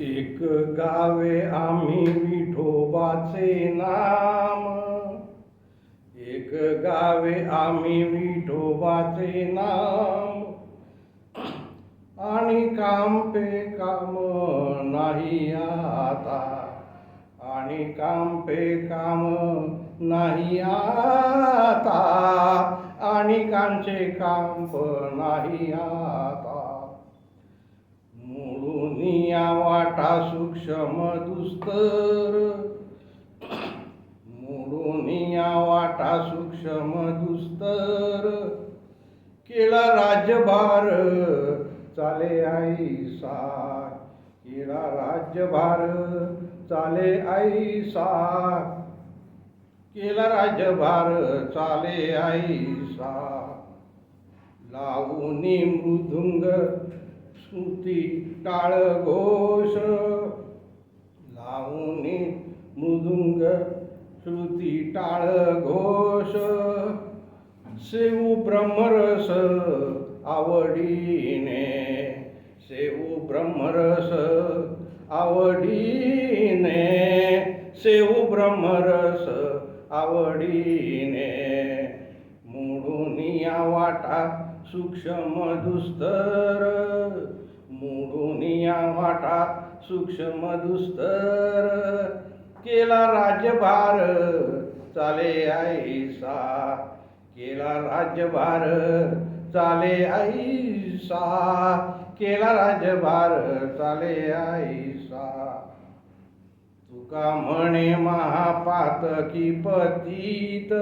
एक गावे आम्ही विठोबाचे नाम. एक गावे आम्ही विठोबाचे नाम. आणि काम पे काम नाही आता. आणि काम पे काम नाही आता. आणि कांचे काम नाही आता. वाटा सूक्ष्म दुस्तर. मोडूनिया वाटा सूक्ष्म दुस्तर. केला राज्यभार चाले आई सा केला राज्यभार चाले आई सा केला राज्यभार चाले आई सा लावूनी मृदुंग स्मृती टाळ घोष. लावूनी मृदुंग श्रुती टाळ घोष. सेऊ ब्रह्मरस आवडीने सेऊ ब्रह्मरस आवडीने सेऊ ब्रह्मरस आवडीने. मोडूनिया वाटा सूक्ष्म दुस्तर मोडूनिया वाटा सूक्ष्म दुस्तर केला राज्यभार चाले आईसा. केला राज्यभार चाले आईसा. केला राज्यभार चाले आईसा. तुका म्हणे महापातकी पतीत.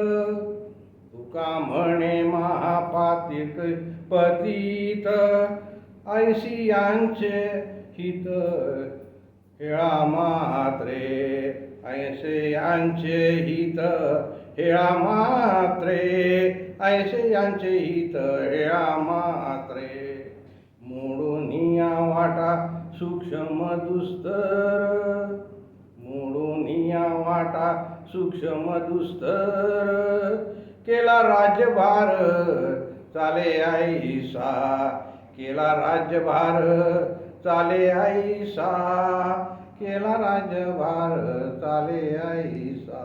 कामणे म्हणे महापातिक पतीत? ऐशी यांचे हित हेळा मात्रे. ऐसे यांचे हित हेळा मात्रे. ऐसे यांचे हित हेळा मात्रे. मोडूनिया वाटा सूक्ष्म दुस्तर. मोडूनिया वाटा सूक्ष्म दुस्तर. केला राज्यभार चाले आईसा केला राज्यभार चाले आईसा केला राज्यभार चाले आईसा